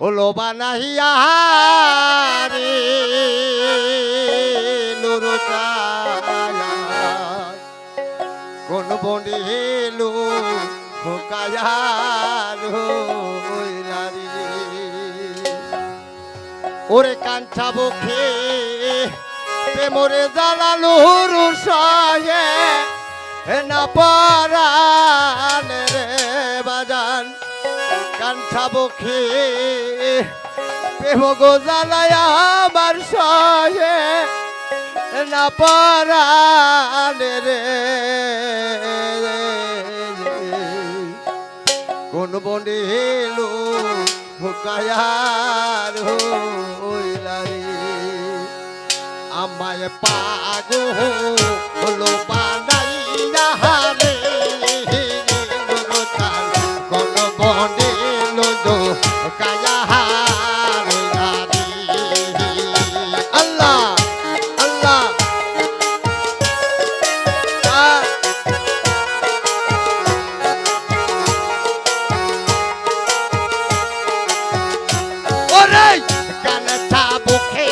লোবা নাহি আহারে কোন বনি হেলো ওরে কাঞ্চা বখে প্রেমরে জালালু হুরু সহে। না পারান রে বা কান খাব প্রেম গো জ্বালায় আমার সয়ে না পারে রে। কোন বনে এলো ভোকায়ার হইলাই। আমায় পাগো হলো বানাইয়া হারে। নেই। গানটা বুকে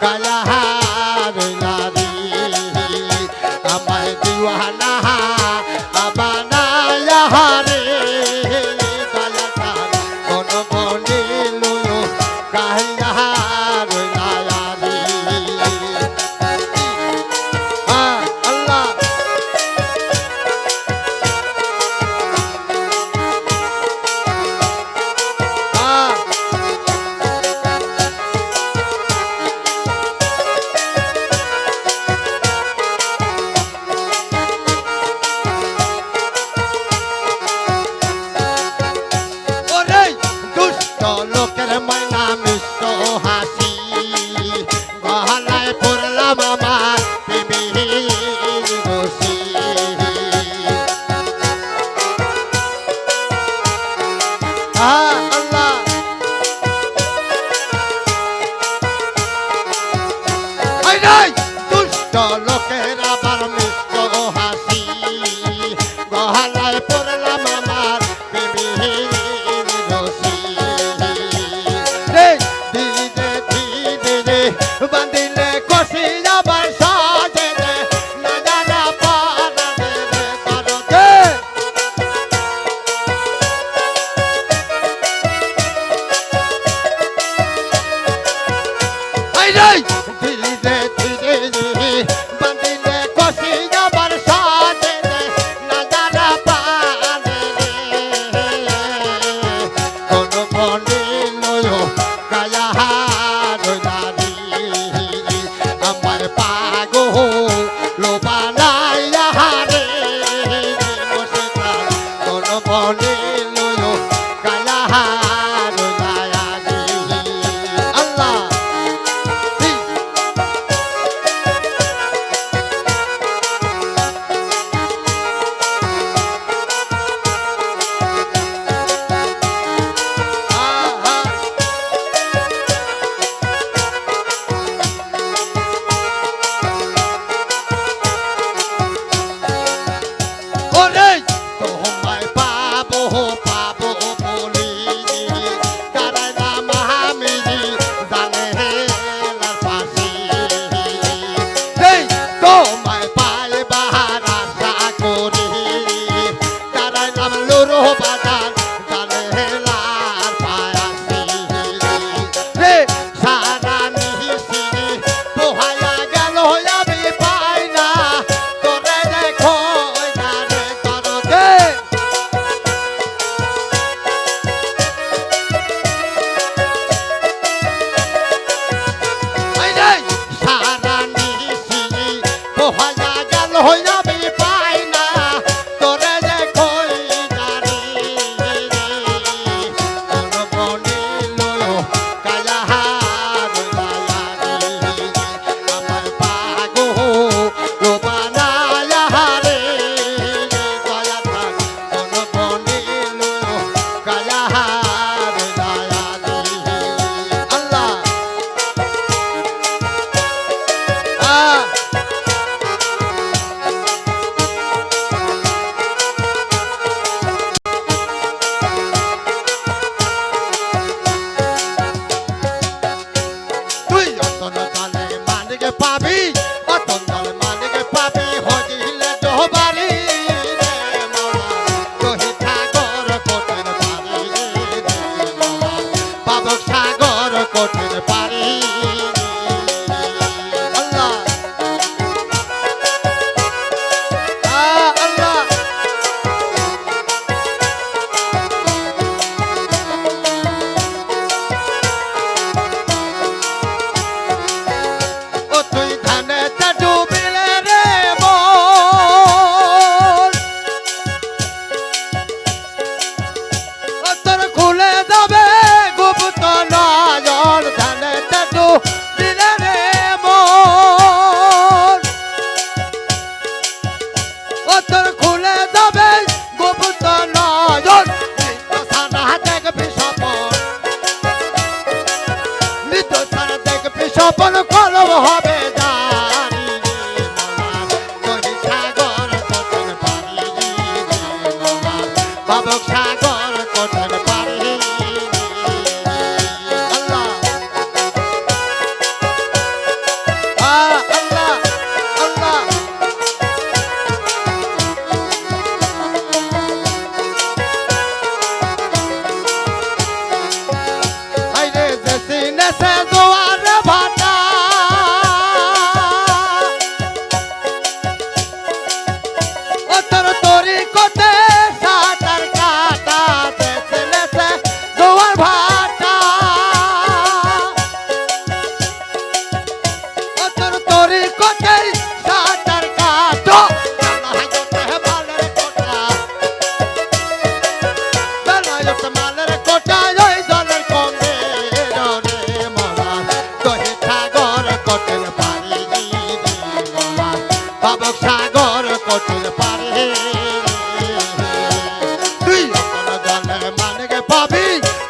Cala নাই। দুষ্ট লোকেরা বারমিশ Bubble Tank.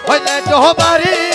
হইলে ডোবারি